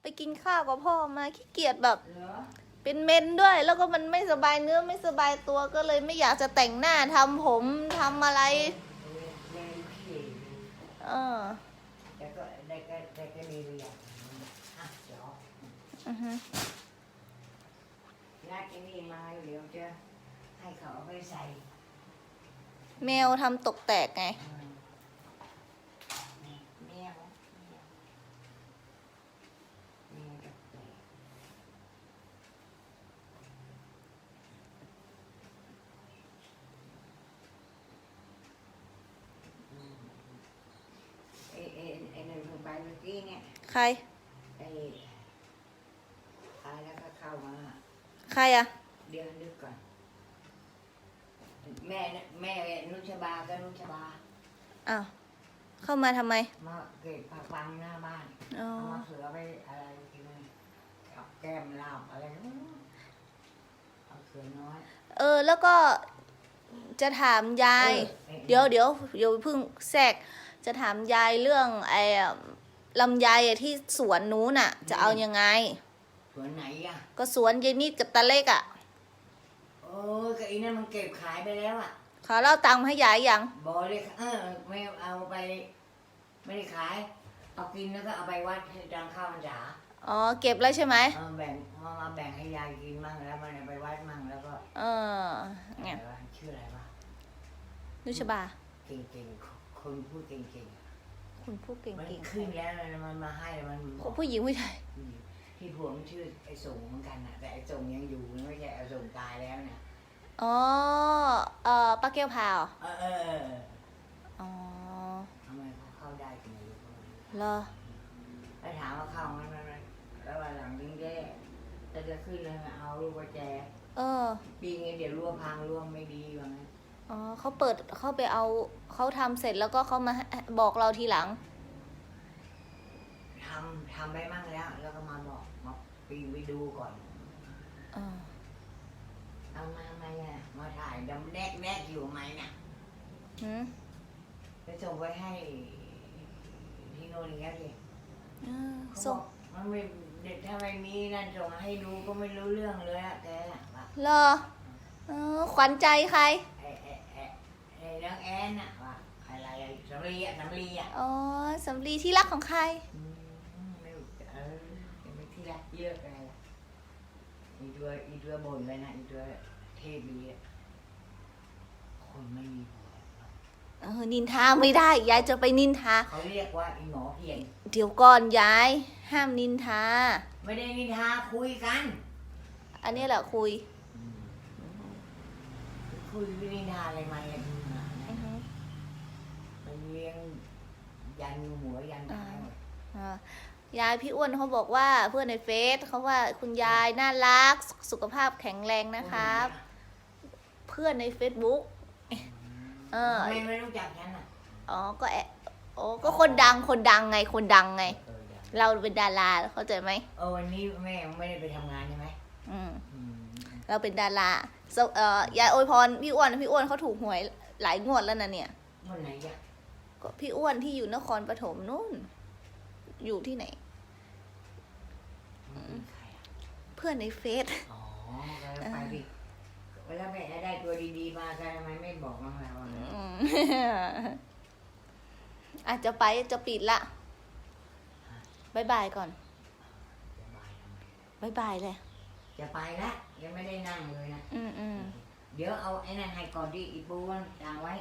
ไปกินข้าวกับพ่อมาขี้เกียจแบบเหรอเป็นเมนด้วย แล้วก็มันไม่สบายเนื้อไม่สบายตัวก็เลยไม่อยากจะแต่งหน้าทำผมทำอะไรแม่ขี้เออแต่ก็ได้ก็ได้ก็ดีเลยอะอะเดี๋ยวอือฮึนัดไอ้นี่มาเดี๋ยวจะให้เขาเอาไปใส่แมวทำตกแตกไงอืมแมวแมวแมวกับแตะอืมไอ้ไอ้ไอ้นั่นเพิ่งไปเมื่อกี้เนี่ย ใค ร ไอ้ตายแล้วก็เข้ามา ใครอะเดี๋ยวนึกก่อน แม่น่ะแม่นุชบาก็นุชบา อ้าวเข้ามาทำไม มาเก็บผักฟังหน้าบ้านอ๋อ เอามาเสือไปอะไรกินกับแก้มลาบอะไรนู้นเอาเสือน้อยเออ แล้วก็จะถามยายออเดี๋ยวเดี๋ยวเดี๋ยวเพิ่งแทรกจะถามยายเรื่องไอ้ ลำไยอะที่สวนนู้นน่ะ จะเอายังไง สวนไหนอะ ก็สวนยายนิดกับตาเล็กอะโอ้ยก็อีนั่นมันเก็บขายไปแล้วอะ เขาเล่าตังค์มาให้ยายยังบอกเลยเออไม่เอาไป ไม่ได้ขาย เอากินแล้วก็เอาไปวัดให้ดังข้าวมันจ๋าอ๋อเก็บแล้วใช่ไหมเอาแบ่งมามาแบ่งให้ยายกินมั่งแล้วมันเอาไปวัดมั่งแล้วก็เออเนี่ยอะไรวะชื่ออะไรวะนุชบา เก่งๆคนพูดเก่ง คุณพูดเก่ๆมันงๆขึ้นแล้วมันมาให้มันคนผู้หญิงผู้ชายที่ผัวมันชื่อไอ้ส่งเหมือนกันน่ะ แต่ไอ้ส่งยังอยู่ไม่ใช่ไอ้ส่งตายแล้วเนี่ยอ๋อเออป้าแก้วพาวเออเออเอออ๋อทำไมเขาเข้าได้กันไม่รู้ก็ไม่รู้เหรอแล้วถามว่าเข้ามันมันมันแล้ววันหลังยิ่งแย่แต่จะขึ้นเลยเอาลูกกุญแจเออ ปีงี้เดี๋ยวรั่วพังรั่วไม่ดีว่างั้น อ๋อเขาเปิดเขาไปเอาเขาทำเสร็จแล้วก็เขามาบอกเราทีหลังทำทำไปมั่งแล้ว แล้วก็มาบอกมาปีนไปดูก่อนเออเอามาไหมอะมาถ่ายดำแนกแนกอยู่ไหมเนี่ยหืมไปส่งไปให้ที่โน่นอย่างเงี้ยสิเออเขาบส่องกมันไม่เด็กถ้าไม่มีนั่นส่งให้ดูก็ไม่รู้เรื่องเลยอะแกอะว่าเหรอเออขวัญใจใครไอ้ไอ้ไอ้ ไอ้น้องแอนอะว่าอะไรอะสำลีอะสำลีอะอ๋อสำลีที่รักของใคร อืมไม่รู้เออยังไม่ที่รักเยอะอะไรล่ะอีตัวอีตัวบ่นเลยนะอีตัวเทพดีอะคนไม่มีผัวเออนินทาไม่ได้ ยายจะไปนินทา เขาเรียกว่าอีหมอเพียนเดี๋ยวก่อนยาย ห้ามนินทา ไม่ได้นินทาคุยกัน อันนี้แหละคุย คุยนินทาอะไรมาเนี่ยมึงอะ อือฮึมันเลี้ยงยันหัวยันท้ายหมดอ่ายายพี่อ้วนเขาบอกว่าเพื่อนในเฟซเขาว่าคุณยายน่ารักสุขภาพแข็งแรงนะครับ เพื่อนใน Facebook เออ ทำไม่ไม่รู้จักฉันอะอ๋อ ก็แอะอ๋อก็คนดังคนดังไงคนดังไง เออยังเราเป็นดาราเข้าใจไหมเออวันนี้แม่ไม่ได้ไปทำงานใช่ไหมอืม อืมเราเป็นดาราสเอ่อยายอวยพรพี่อ้วนพี่อ้วนเขาถูกหวย หลายงวดแล้วนะเนี่ยวันไหนอะก็พี่อ้วนที่อยู่นครปฐมนู่น อยู่ที่ไหนมันเป็นใครอะเพื่อนในเฟซ อ๋อแล้วไปดิเวลาแม่ได้ตัวดีๆมาก็ทำไมไม่บอกบ้างล่ะว่างั้นอืมอาจจะไปจะปิดละบายบายก่อนจะไปทำไมบายบายเลย จะไปละยังไม่ได้นั่งเลยนะ อืมอืม เดี๋ยวเอาไอ้นั่นให้ก่อนดิอีปูมันต่างไว้